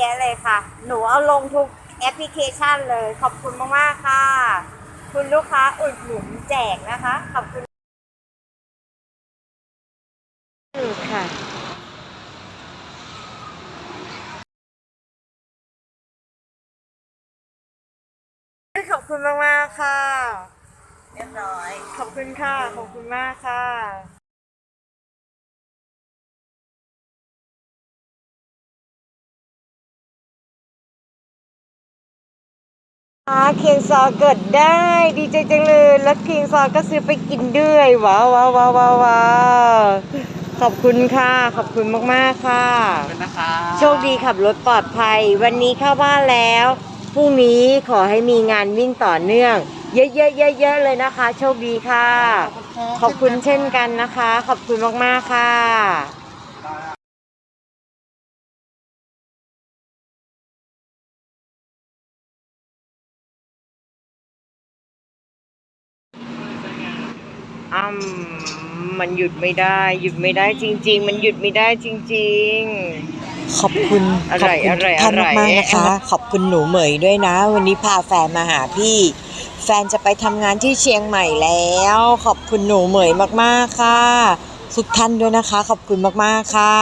แยะเลยค่ะ หนูเอาลงทุกแอปพลิเคชันเลย ขอบคุณมากๆค่ะ คุณลูกค้าอุดหนุนแจกนะคะ ขอบคุณค่ะขอบคุณมากๆค่ะ เรียบร้อย ขอบคุณค่ะ ขอบคุณมากค่ะ เคียงซอเกิดได้ ดีใจจังเลย แล้วเคียงซอก็ซื้อไปกินด้วยว้าวว้าวว้าวว้าวว้าวขอบคุณค่ะ ขอบคุณมากๆค่ะเป็นนะคะโชคดีขับรถปลอดภัย วันนี้เข้าบ้านแล้วพรุ่งนี้ขอให้มีงานวิ่งต่อเนื่อง เยอะๆๆๆเลยนะคะ โชคดีค่ะ ขอบคุณเช่นกันนะคะ ขอบคุณมากๆค่ะ อ้ำมันหยุดไม่ได้ หยุดไม่ได้จริง ๆ มันหยุดไม่ได้จริงขอบคุณอขอบร่อยคุณอร่อยท่านอร่อยมากๆนะคะ ขอบคุณหนูเหมยด้วยนะ วันนี้พาแฟนมาหาพี่ แฟนจะไปทำงานที่เชียงใหม่แล้ว ขอบคุณหนูเหมยมากๆค่ะ ทุกท่านด้วยนะคะ ขอบคุณมากๆค่ะ